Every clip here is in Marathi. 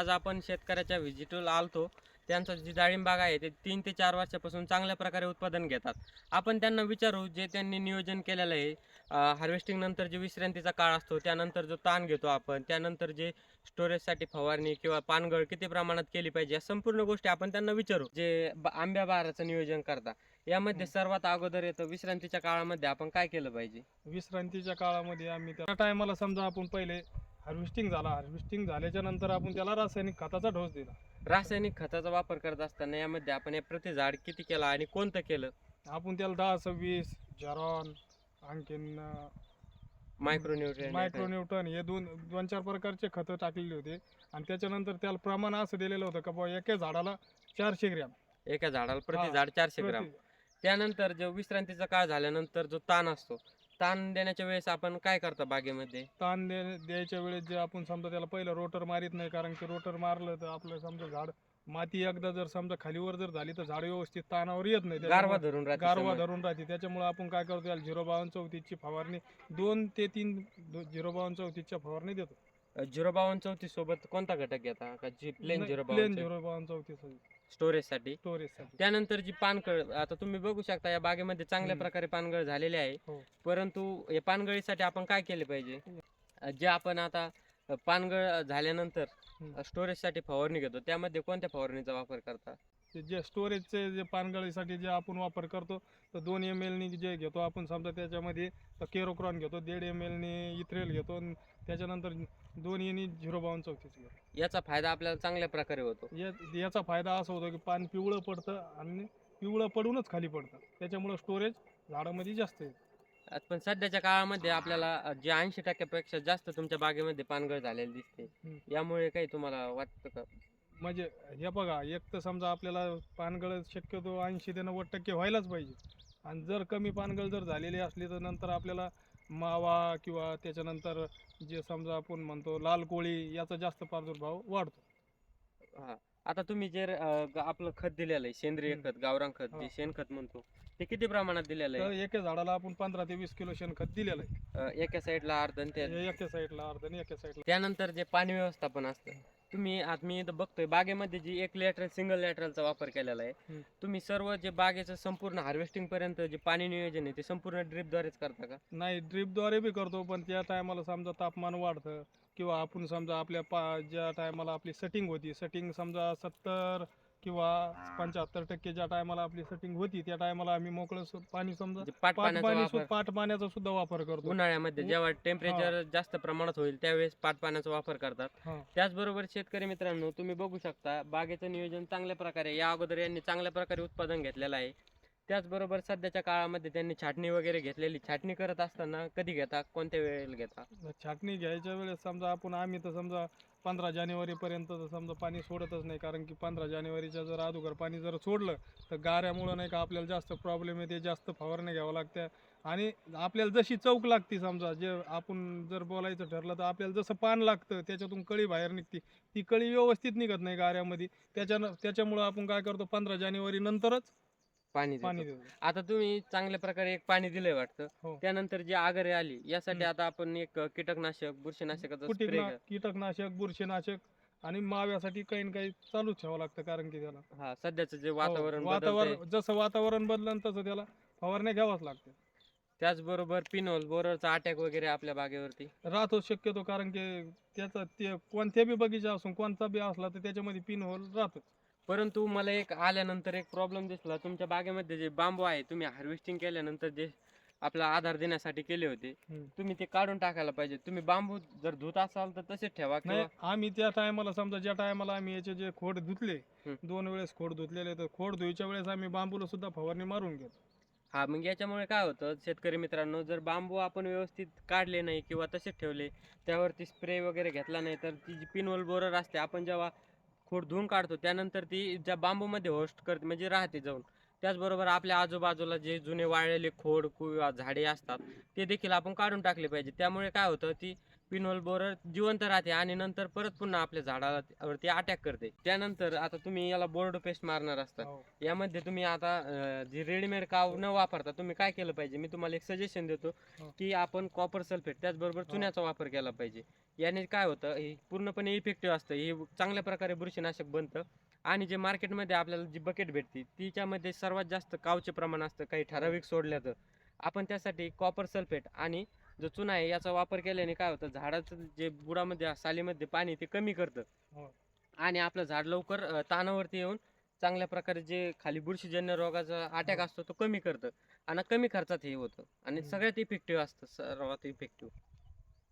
आज आपण शेतकऱ्याच्या व्हिजिटला आलतो. त्यांचं जी डाळिंब बाग आहे ते तीन ते चार वर्षापासून चांगल्या प्रकारे उत्पादन घेतात. आपण त्यांना विचारू जे त्यांनी नियोजन केलेलं आहे हार्वेस्टिंग नंतर जे विश्रांतीचा काळ असतो त्यानंतर जो ताण घेतो आपण त्यानंतर जे स्टोरेजसाठी फवारणी किंवा पानगळ किती प्रमाणात केली पाहिजे या संपूर्ण गोष्टी आपण त्यांना विचारू जे आंब्या बहाराचं नियोजन करता. यामध्ये सर्वात अगोदर येतं विश्रांतीच्या काळामध्ये आपण काय केलं पाहिजे? विश्रांतीच्या काळामध्ये आम्ही त्या टायमाला समजा आपण पहिले हार्वेस्टिंग झाला. हार्वेस्टिंग झाल्याच्यानंतर आपण त्याला रासायनिक खताचा डोस दिला. रासायनिक खताचा वापर करत असताना यामध्ये आपण हे प्रति झाड किती केला आणि कोणतं केलं? आपण त्याला दहा सव्वीस जरॉन आणखीन मायक्रोन्युट्रियन मायक्रोन्यूटन हे दोन दोन चार प्रकारचे खतं टाकलेले होते. आणि त्याच्यानंतर त्याला प्रमाण असं दिलेलं होतं का बाबा एका झाडाला चारशे ग्रॅम. एका झाडाला प्रति हा, झाड चारशे ग्राम. प्रति- त्यानंतर जो विश्रांतीचा काळ झाल्यानंतर जो ताण असतो ताण देण्याच्या वेळेस आपण काय करता बागेमध्ये? ताण दे द्यायच्या वेळेस जे आपण समजा त्याला पहिलं रोटर मारित नाही कारण की रोटर मारलं तर आपलं समजा झाड माती एकदा जर समजा खालीवर जर झाली तर झाड व्यवस्थित ताणावर येत नाही. गारवा त्याच्यामुळे- धरून राहते गारवा समोर. धरून राहते. त्याच्यामुळे आपण काय करतो याला झिरो बावन्न चौतीसची फवारणी दोन ते तीन दो- झिरो बावन्न चौतीसच्या फवारणी देतो. झिरो बावन चौतीस सोबत कोणता घटक घेता का जी प्लेन झिरो प्लेन बावन झिरो बावन्न चौतीस स्टोरेजसाठी स्टोरेजसाठी त्यानंतर जी पानगळ आता तुम्ही बघू शकता या बागेमध्ये चांगल्या. प्रकारे पानगळ झालेले आहे हो. परंतु या पानगळीसाठी आपण काय केले पाहिजे जे आपण आता पानगळ झाल्यानंतर हम्म. स्टोरेजसाठी फवारणी घेतो त्यामध्ये कोणत्या फवारणीचा वापर करता ते जे स्टोरेजचे जे पानगळीसाठी जे आपण वापर करतो तर दोन एम एलनी जे घेतो आपण समजा त्याच्यामध्ये केरोक्रॉन घेतो दीड एम एलनी इथ्रेल घेतो आणि त्याच्यानंतर दोन एनी झिरो बावन्न चौतीस घेतो. याचा फायदा आपल्याला चांगल्या प्रकारे होतो. या याचा फायदा असा होतो की पान पिवळं पडतं आणि पिवळं पडूनच खाली पडतं. त्याच्यामुळं स्टोरेज झाडामध्ये जास्त येतं. अ, पण सध्याच्या काळामध्ये आपल्याला अ, जे ऐंशी टक्क्यापेक्षा जास्त तुमच्या बागेमध्ये पानगळ झालेली दिसते. हम्म. यामुळे काही तुम्हाला वाटतं का? म्हणजे हे बघा एक तर समजा आपल्याला पानगळ शक्यतो ऐंशी ते नव्वद टक्के व्हायलाच पाहिजे. आणि जर कमी पानगळ जर झालेली असली तर नंतर आपल्याला मावा किंवा त्याच्यानंतर जे समजा आपण म्हणतो लाल कोळी याचा जास्त प्रादुर्भाव वाढतो. हा. आता तुम्ही जे आपलं खत दिलेलं आहे सेंद्रिय. खत गावरान खत. जे शेणखत म्हणतो ते किती प्रमाणात दिलेलं आहे? एका झाडाला आपण पंधरा ते वीस किलो शेणखत दिलेलं आहे. एका साईडला अर्ध आणि त्या हे एका साईडला अर्ध आणि एका साईडला. त्यानंतर जे पाणी व्यवस्थापन असतं तुम्ही आता मी इथं बघतोय बागेमध्ये जी एक लॅटरल सिंगल लॅटरलचा वापर केलेला आहे. तुम्ही सर्व जे बागेचं संपूर्ण हार्वेस्टिंग पर्यंत जे पाणी नियोजन आहे ते संपूर्ण ड्रिपद्वारेच करता का नाही ड्रीपद्वारे बी करतो पण त्या टायमाला समजा तापमान वाढतं किंवा आपण समजा आपल्या पा ज्या टायमाला आपली सेटिंग होती सेटिंग समजा सत्तर किंवा पंच्याहत्तर टक्के ज्या टायमाला आपली सेटिंग होती त्या टायमाला आम्ही मोकळं सु- पाणी समजा जे पाट पाट पाण्याचा पाणी वापर. सु- पाट पाण्याचा सुद्धा वापर करतो. उन्हाळ्यामध्ये जेव्हा टेम्परेचर जास्त प्रमाणात होईल त्यावेळेस पाट पाण्याचा वापर करतात. हा. त्याचबरोबर शेतकरी मित्रांनो तुम्ही बघू शकता बागेचं नियोजन चांगल्या प्रकारे या अगोदर यांनी चांगल्या प्रकारे उत्पादन घेतलेलं आहे. त्याचबरोबर सध्याच्या काळामध्ये त्यांनी छाटणी वगैरे घेतलेली. छाटणी करत असताना कधी घेता? कोणत्या वेळेला घेता? छाटणी घ्यायच्या वेळेस समजा आपण आम्ही तर समजा पंधरा जानेवारीपर्यंत तर समजा पाणी सोडतच नाही. कारण की पंधरा जानेवारीच्या जर अगोदर पाणी जर सोडलं तर गाऱ्यामुळं नाही का आपल्याला जास्त प्रॉब्लेम येते जास्त फवारणी घ्यावं लागत्या. आणि आपल्याला जशी चौक लागते समजा जे आपण जर बोलायचं ठरलं तर आपल्याला जसं पान लागतं त्याच्यातून कळी बाहेर निघते. ती कळी व्यवस्थित निघत नाही गाऱ्यामध्ये. त्याच्यानं त्याच्यामुळं आपण काय करतो पंधरा जानेवारी नंतरच पाणी पाणी देतो. देतो आता तुम्ही चांगल्या प्रकारे एक पाणी दिलंय वाटतं. हो. त्यानंतर जी आगरे आली यासाठी हम्म. आता आपण एक कीटकनाशक बुरशीनाशकाचा स्प्रे कीटकना कीटकनाशक बुरशीनाशक आणि माव्यासाठी काही ना काही चालूच ठेवावं लागतं कारण की त्याला. हा सध्याचं जे हो, वातावरण बदलतंय, वातावरण जसं वातावरण बदलं तसं त्याला फवारण्या घ्यावाच लागते त्याचबरोबर पिनोल बोररचा अटॅक वगैरे आपल्या बागेवरती. राहतो शक्यतो कारण की त्याचा ते कोणत्या बी बगीचा असून कोणता बी असला तर त्याच्यामध्ये पिन होल राहतोच. परंतु मला एक आल्यानंतर एक प्रॉब्लेम दिसला तुमच्या बागेमध्ये जे बांबू आहे तुम्ही हार्वेस्टिंग केल्यानंतर जे आपला आधार देण्यासाठी केले होते. तुम्ही ते काढून टाकायला पाहिजे तुम्ही बांबू जर धुत असाल तर तसेच ठेवा नाही आम्ही त्या टायमाला समजा ज्या टायमाला आम्ही याचे जे खोड धुतले. दोन वेळेस खोड धुतलेले तर खोड धुईच्या वेळेस आम्ही बांबूला सुद्धा फवारणी मारून घेतो हा मग याच्यामुळे काय होतं शेतकरी मित्रांनो जर बांबू आपण व्यवस्थित काढले नाही किंवा तसेच ठेवले त्यावरती स्प्रे वगैरे घेतला नाही तर ती जी पिनवल बोरर असते आपण जेव्हा खोड धुवून काढतो. त्यानंतर ती ज्या बांबूमध्ये होस्ट करते म्हणजे राहते जाऊन त्याचबरोबर आपल्या आजूबाजूला जे जुने वाळलेले खोड किंवा झाडे असतात ते देखील आपण काढून टाकले पाहिजे. त्यामुळे काय होतं ती पिनोल बोरर जिवंत राहते आणि नंतर परत पुन्हा आपल्या झाडाला वरती अटॅक करते. त्यानंतर आता तुम्ही याला बोर्ड पेस्ट मारणार असता. हो. यामध्ये तुम्ही आता अं, जी रेडीमेड काव न वापरता तुम्ही काय केलं पाहिजे? मी तुम्हाला एक सजेशन देतो हो. की आपण कॉपर सल्फेट त्याचबरोबर चुन्याचा वापर केला पाहिजे. याने काय होतं हे पूर्णपणे इफेक्टिव्ह असतं. हे चांगल्या प्रकारे बुरशीनाशक बनतं. आणि जे मार्केटमध्ये आपल्याला जी बकेट भेटते तिच्यामध्ये सर्वात जास्त कावचे प्रमाण असतं काही ठराविक सोडल्या तर आपण त्यासाठी कॉपर सल्फेट आणि जो चुना आहे याचा वापर केल्याने काय होतं झाडाचं जे बुडामध्ये सालीमध्ये पाणी ते कमी करतं हो. आणि आपलं झाड लवकर अं, ताणावरती येऊन चांगल्या प्रकारे जे खाली बुरशीजन्य रोगाचा अटॅक हो. असतो तो कमी करतं आणि कमी खर्चात हे होतं आणि. सगळ्यात इफेक्टिव्ह असतं सर्वात इफेक्टिव्ह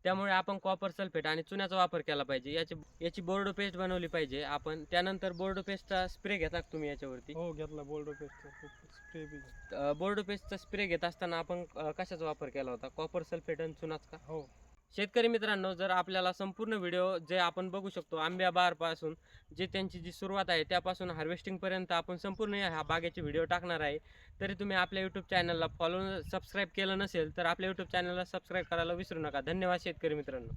त्यामुळे आपण कॉपर सल्फेट आणि चुन्याचा वापर केला पाहिजे. याची याची बोर्डो पेस्ट बनवली पाहिजे. आपण त्यानंतर बोर्डो पेस्टचा स्प्रे घेता का तुम्ही याच्यावरती? हो घेतला बोल्डो पेस्ट स्प्रे बी बोर्डो पेस्टचा स्प्रे घेत असताना आपण अं, कशाचा वापर केला होता? कॉपर सल्फेट आणि चुनाच का? हो. शेतकरी मित्रांनो जर आपल्याला संपूर्ण व्हिडिओ जे आपण बघू शकतो आंब्या बारपासून जे त्यांची जी सुरुवात आहे त्यापासून हार्वेस्टिंगपर्यंत आपण संपूर्ण ह्या बागेचे व्हिडिओ टाकणार आहे. तरी तुम्ही आपल्या यूट्यूब चॅनलला फॉलो सबस्क्राईब केलं नसेल तर आपल्या यूट्यूब चॅनलला सबस्क्राईब करायला विसरू नका. धन्यवाद शेतकरी मित्रांनो.